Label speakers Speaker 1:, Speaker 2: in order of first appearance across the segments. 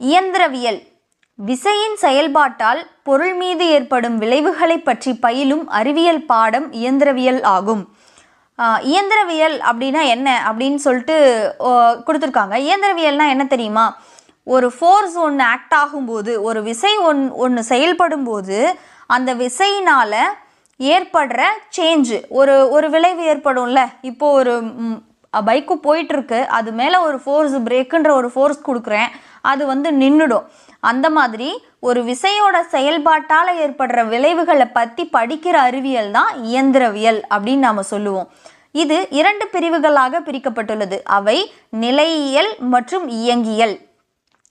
Speaker 1: இயந்திரவியல். விசையின் செயல்பாட்டால் பொருள் மீது ஏற்படும் விளைவுகளை பற்றி பயிலும் அறிவியல் பாடம் இயந்திரவியல் ஆகும். இயந்திரவியல் அப்படின்னா என்ன? அப்படின்னு சொல்லிட்டு ஓ, கொடுத்துருக்காங்க. இயந்திரவியல்னா என்ன தெரியுமா? ஒரு ஃபோர்ஸ் ஒன்று ஆக்ட் ஆகும்போது ஒரு விசை ஒன் ஒன்று செயல்படும் போது அந்த விசையினால் ஏற்படுற சேஞ்சு ஒரு ஒரு விளைவு ஏற்படும்ல? இப்போது ஒரு பைக்கு போயிட்டுருக்கு. அது மேலே ஒரு ஃபோர்ஸ் பிரேக்குன்ற ஒரு ஃபோர்ஸ் கொடுக்குறேன். அது வந்து நின்றுடும் அந்த மாதிரி ஒரு விசையோட செயல்பாட்டால் ஏற்படுற விளைவுகளை பற்றி படிக்கிற அறிவியல் தான் இயந்திரவியல் அப்படின்னு நாம் சொல்லுவோம். இது இரண்டு பிரிவுகளாக பிரிக்கப்பட்டுள்ளது. அவை நிலையியல் மற்றும் இயங்கியல்.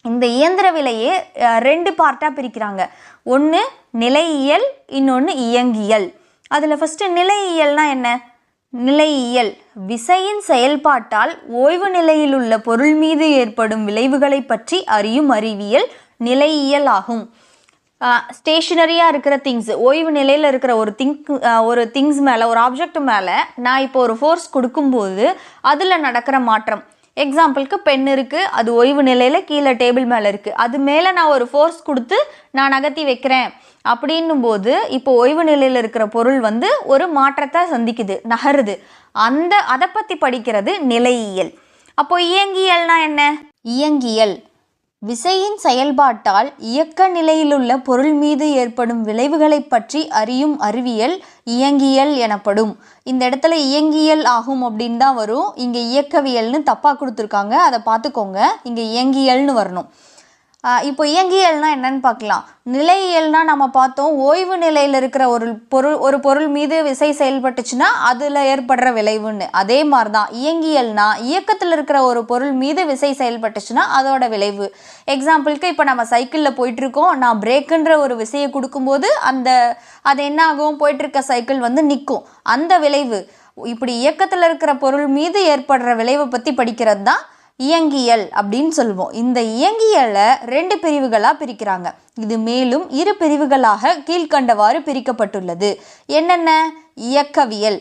Speaker 1: இந்த இயந்திர விலையே ரெண்டு பார்ட்டாக பிரிக்கிறாங்க. ஒன்று நிலையியல் இன்னொன்று இயங்கியல். அதில் ஃபஸ்ட்டு நிலையியல்னால் என்ன? நிலையியல். விசையின் செயல்பாட்டால் ஓய்வு நிலையில் உள்ள பொருள் மீது ஏற்படும் விளைவுகளை பற்றி அறியும் அறிவியல் நிலையியல் ஆகும் ஸ்டேஷனரியாக இருக்கிற திங்ஸ் ஓய்வு நிலையில் இருக்கிற ஒரு திங்க் ஒரு திங்ஸ் மேலே ஒரு ஆப்ஜெக்ட் மேலே நான் இப்போ ஒரு ஃபோர்ஸ் கொடுக்கும்போது அதில் நடக்கிற மாற்றம். எக்ஸாம்பிளுக்கு பென் இருக்குது அது ஓய்வு நிலையில் கீழே டேபிள் மேலே இருக்குது அது மேலே நான் ஒரு ஃபோர்ஸ் கொடுத்து நான் நகர்த்தி வைக்கிறேன். அப்படின்னும் போது இப்போ ஓய்வு நிலையில் இருக்கிற பொருள் வந்து ஒரு மாற்றத்தை சந்திக்குது நகருது. அந்த அதை பற்றி படிக்கிறது நிலையியல். அப்போ இயங்கியல்னா என்ன? இயங்கியல். விசையின் செயல்பாட்டால் இயக்க நிலையிலுள்ள பொருள் மீது ஏற்படும் விளைவுகளைப் பற்றி அறியும் அறிவியல் இயங்கியல் எனப்படும். இந்த இடத்துல இயங்கியல் ஆகும் அப்படின்னு தான் வரும். இங்கே இயக்கவியல்னு தப்பாக கொடுத்துருக்காங்க. அதை பார்த்துக்கோங்க. இங்கே இயங்கியல்னு வரணும். இப்போ இயங்கியல்னா என்னன்னு பார்க்கலாம். நிலையியல்னா நம்ம பார்த்தோம் ஓய்வு நிலையில் இருக்கிற ஒரு பொருள் ஒரு பொருள் மீது விசை செயல்பட்டுச்சுன்னா அதில் ஏற்படுற விளைவுன்னு. அதே மாதிரி தான் இயங்கியல்னா இயக்கத்தில் இருக்கிற ஒரு பொருள் மீது விசை செயல்பட்டுச்சுன்னா அதோட விளைவு. எக்ஸாம்பிளுக்கு இப்போ நம்ம சைக்கிளில் போயிட்டுருக்கோம். நான் பிரேக்குன்ற ஒரு விசையை கொடுக்கும்போது அந்த அது என்ன ஆகும் போயிட்டுருக்க சைக்கிள் வந்து நிற்கும். அந்த விளைவு இப்படி இயக்கத்தில் இருக்கிற பொருள் மீது ஏற்படுற விளைவை பற்றி படிக்கிறது தான் இயங்கியல் அப்படின்னு சொல்லுவோம். இந்த இயங்கியலை ரெண்டு பிரிவுகளாக பிரிக்கிறாங்க. இது மேலும் இரு பிரிவுகளாக கீழ்க்கண்டவாறு பிரிக்கப்பட்டுள்ளது. என்னென்ன? இயக்கவியல்.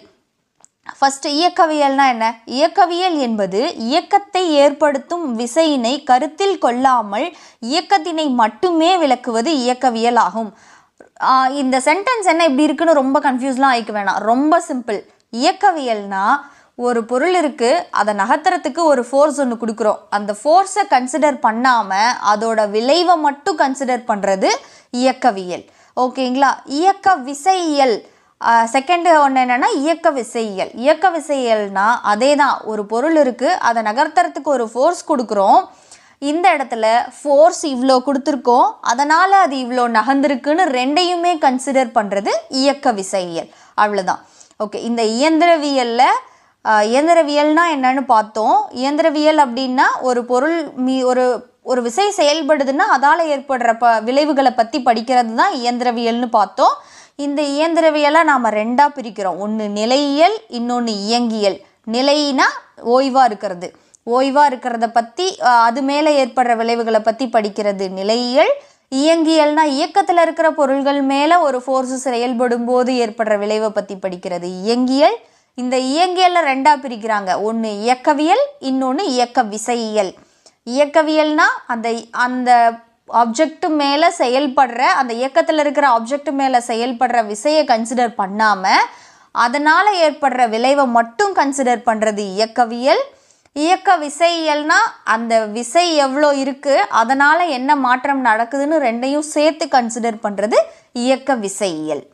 Speaker 1: ஃபர்ஸ்ட் இயக்கவியல்னா என்ன? இயக்கவியல் என்பது இயக்கத்தை ஏற்படுத்தும் விசையினை கருத்தில் கொள்ளாமல் இயக்கத்தினை மட்டுமே விளக்குவது இயக்கவியல் ஆகும். இந்த சென்டென்ஸ் என்ன இப்படி இருக்குன்னு ரொம்ப கன்ஃபியூஸ்லாம் ஆயிக்க வேணாம். ரொம்ப சிம்பிள் இயக்கவியல்னா ஒரு பொருள் இருக்குது அதை நகர்த்துறதுக்கு ஒரு ஃபோர்ஸ் ஒன்று கொடுக்குறோம். அந்த ஃபோர்ஸை கன்சிடர் பண்ணாமல் அதோட விளைவை மட்டும் கன்சிடர் பண்ணுறது இயக்கவியல். ஓகேங்களா? இயக்க விசையியல் செகண்ட் ஒன்று என்னென்னா இயக்க விசையியல் இயக்க விசையியல்னால் அதே தான் ஒரு பொருள் இருக்குது அதை நகர்த்துறதுக்கு ஒரு ஃபோர்ஸ் கொடுக்குறோம். இந்த இடத்துல ஃபோர்ஸ் இவ்வளோ கொடுத்துருக்கோம் அதனால் அது இவ்வளோ நகர்ந்துருக்குன்னு ரெண்டையுமே கன்சிடர் பண்ணுறது இயக்க விசையியல் அவ்வளோதான் ஓகே இந்த இயந்திரவியலில் இயந்திரவியல்னால் இயந்திரவியல்னா என்னன்னு பார்த்தோம். இயந்திரவியல் அப்படின்னா ஒரு பொருள் மீ ஒரு ஒரு விசை செயல்படுதுன்னா அதால் ஏற்படுற ப விளைவுகளை பற்றி படிக்கிறது தான் இயந்திரவியல்னு பார்த்தோம். இந்த இயந்திரவியலை நாம் ரெண்டாக பிரிக்கிறோம். ஒன்று நிலையியல் இன்னொன்று இயங்கியல். நிலைனா ஓய்வாக இருக்கிறது. ஓய்வாக இருக்கிறத பற்றி அது மேலே ஏற்படுற விளைவுகளை பற்றி படிக்கிறது நிலையியல். இயங்கியல்னா இயக்கத்தில் இருக்கிற பொருள்கள் மேலே ஒரு ஃபோர்ஸு செயல்படும் போது ஏற்படுற விளைவை பற்றி படிக்கிறது இயங்கியல். இந்த இயங்கியலில் ரெண்டாக பிரிக்கிறாங்க. ஒன்று இயக்கவியல் இன்னொன்று இயக்க விசையியல் இயக்கவியல்னால் அந்த அந்த ஆப்ஜெக்ட்டு மேலே செயல்படுற அந்த இயக்கத்தில் இருக்கிற ஆப்ஜெக்ட் மேலே செயல்படுற விசையை கன்சிடர் பண்ணாமல் அதனால் ஏற்படுற விளைவை மட்டும் கன்சிடர் பண்ணுறது இயக்கவியல். இயக்க விசையியல்னால் அந்த விசை எவ்வளோ இருக்குது அதனால் என்ன மாற்றம் நடக்குதுன்னு ரெண்டையும் சேர்த்து கன்சிடர் பண்ணுறது இயக்க விசையியல்